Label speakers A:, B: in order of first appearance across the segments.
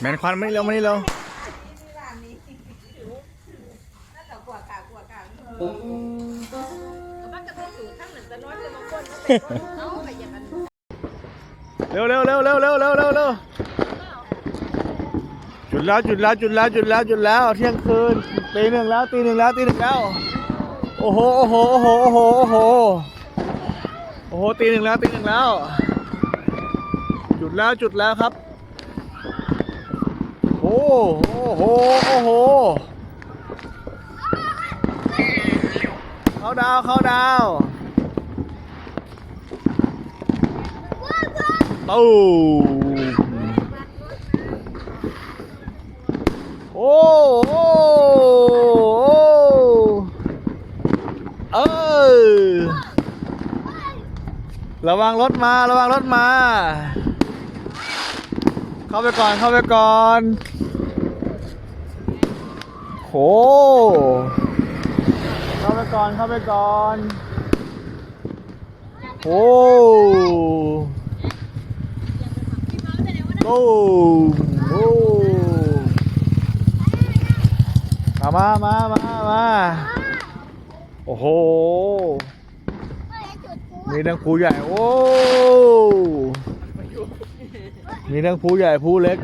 A: แมนควันไม่เร็วมานี่เร็วเร็วเร็วเร็วเร็วเร็วเร็วเร็วเร็วจุดแล้วจุดแล้วจุดแล้วจุดแล้วจุดแล้วเที่ยงคืนตีหนึ่งแล้วตีหนึ่งแล้วตีหนึ่งแล้วโอ้โหโอ้โหโอ้โหโอ้โหโอ้โหโอ้โหตีหนึ่งแล้วตีหนึ่งแล้ว จุดแล้วจุดแล้วครับ โอ้โหโอ้โห โอ้โห เข้าดาวเข้าดาวตูมโอ้โหเออระวังรถมา ระวังรถมา เข้าไปก่อน เข้าไปก่อนโห เข้าไปก่อน เข้าไปก่อนโอ้โอ้โอ้มามามามามาโอ้โห มีทั้งภูใหญ่ โอ้ มีทั้งภูใหญ่ภูเล็ก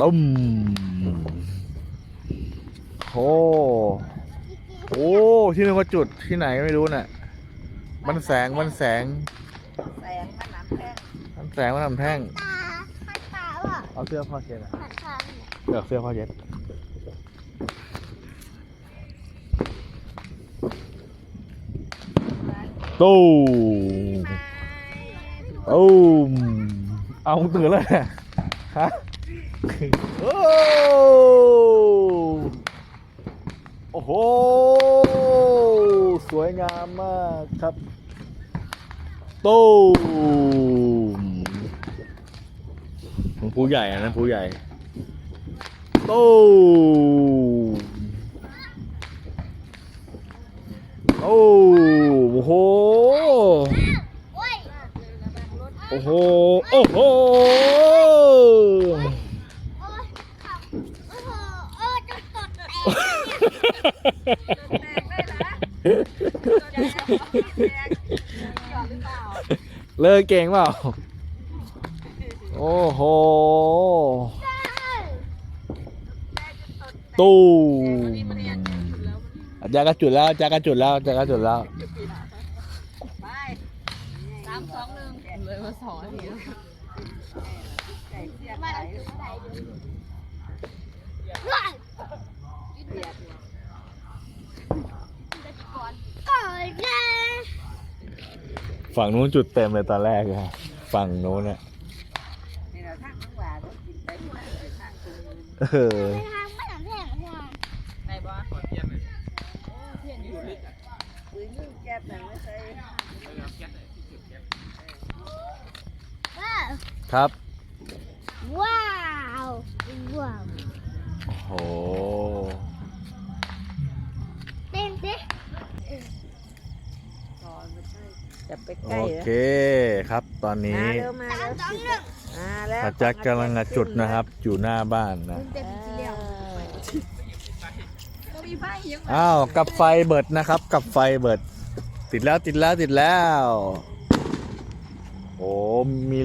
A: ตุ้มโอ้โอ้ที่นึกว่าจุดที่ไหนไม่รู้น่ะ มันแสงมันแสง
B: แสงมันหนำแท่ง
A: มันแสงมันทำแท่ง
C: ตาพัดตาว่ะ
A: เอาเสื้อพ่อเช็ดอะ
C: พัดตา
A: เลือกเสื้อพ่อเช็ดตู้มตู้มเอาตื่นแล้วเนี่ยฮะ โอ้โอ้โห สวยงามมากครับตู้มผู้ใหญ่อะนะผู้ใหญ่ตู้มโอ้โห
C: โอ้
A: โห โอ้โห
C: โอ้ยขับโอ้โหโอ้จะตดแตก
A: เลิกเก่งเปล่า โอ้โห ตู้มอาจารย์ก็จุดแล้วอาจารย์ก็จุดแล้วอาจารย์ก็จุดแล้ว
B: ไปสามสองหนึ่ง
D: เลยมาสองนาทีแล้ว
A: ฝั่งนู้นจุดเต็มเลยตอนแรกครัฝั่งนู้นเนี่ย
B: ค
A: รับ
C: ว้าว ว้าว
A: โอ้โห
B: จะไปใก
A: โอ
B: ล้เหรอ
A: เคครับ ตอนนี้
B: มาเร็วมา
C: สาม
B: เร็ว
C: สองหนึ่ง
B: มาแล้ว
A: อาจารย์กำลังจะจุดนะครับ อยู่หน้าบ้านนะ
C: เต็มที่แล้ว
D: ก็มีไพ่ยัง
A: อ้าวกับไฟเบิดนะครับ กับไฟเบิด ติดแล้วติดแล้วติดแล้วโอ้มี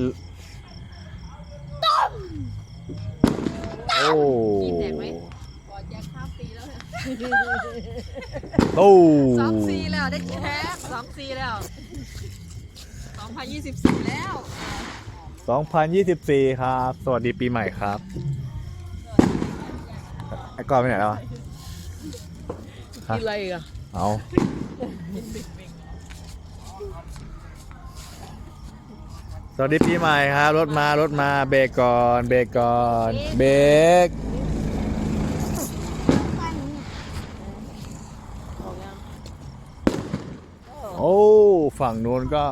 A: โอ้
D: บอดแจ็คข้ามปีแล้วเนี่ย
A: ตู้
D: สองซีแล้วได้แท็กสองซีแล้ว สองพันยี่สิบสี่แล้ว
A: 2024 ครับ สวัสดีปีใหม่ครับไอ้กอนไปไหนแล้วอะ
D: กินอะไรอีกอะ
A: เอาสวัสดีปีใหม่ครับ รถมารถมาเบรกก่อนเบรกก่อนเบรกโอ้ ฝั่งนู้นก็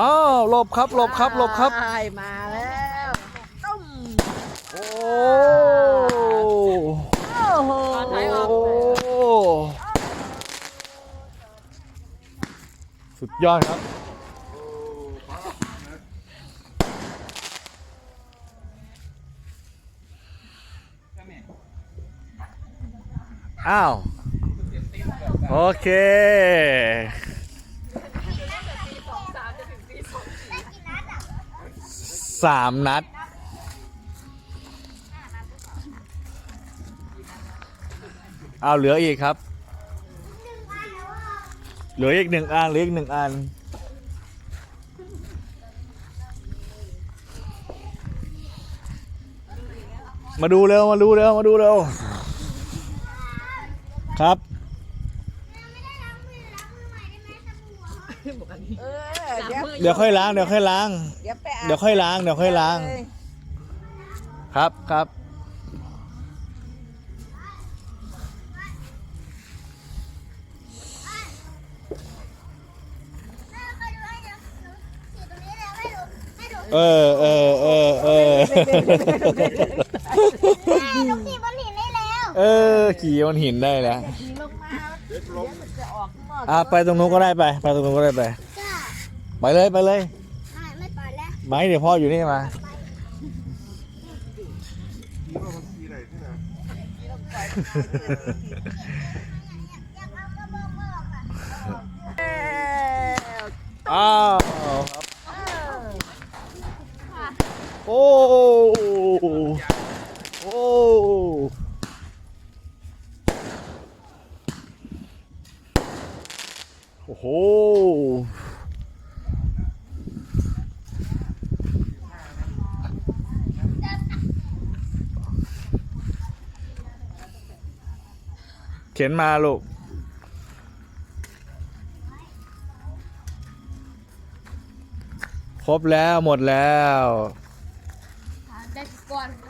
A: อ้าวหลบครับหลบครับหลบครับ
B: ใช่มาแล้วตุ้ม
A: โอ้
B: โอ้โห
A: โอ้ยอดครับ อ้าว โอเค สามนัด เอาเหลืออีกครับ เหลืออีกหนึ่งอันเหลืออีกหนึ่งอัน มาดูเร็ว มาดูเร็ว มาดูเร็ว ครับ
B: เออ เดี๋ยว
A: เดี๋ยวค่อยล้าง เดี๋ยวค่อยล้าง
B: เดี๋ยวไปอาบ
A: เดี๋ยวค่อยล้าง เดี๋ยวค่อยล้าง
B: เลย
A: ครับครับ เออเออเออเออ
C: ลูกขี่บนหินได้แล้ว
A: เออขี่บนหินได้แล้ว
B: ขี่ลงมาเดี๋ยวมันจะออกข้างนอก
A: อะไปตรงนู้นก็ได้ไป ไปตรงนู้นก็ได้ไป
C: จ้า
A: ไปเลยไปเลย
C: ไม่ไม่ปล่อยแล้ว
A: ไม้เดี๋ยวพ่ออยู่นี่มา
C: อยากเอากระบอกออกอะ
A: อ้าวครับ โอ้ โอ้ โอ้โห เข็นมาลูกครบแล้วหมดแล้ว
C: ได้ก่อนทุกคน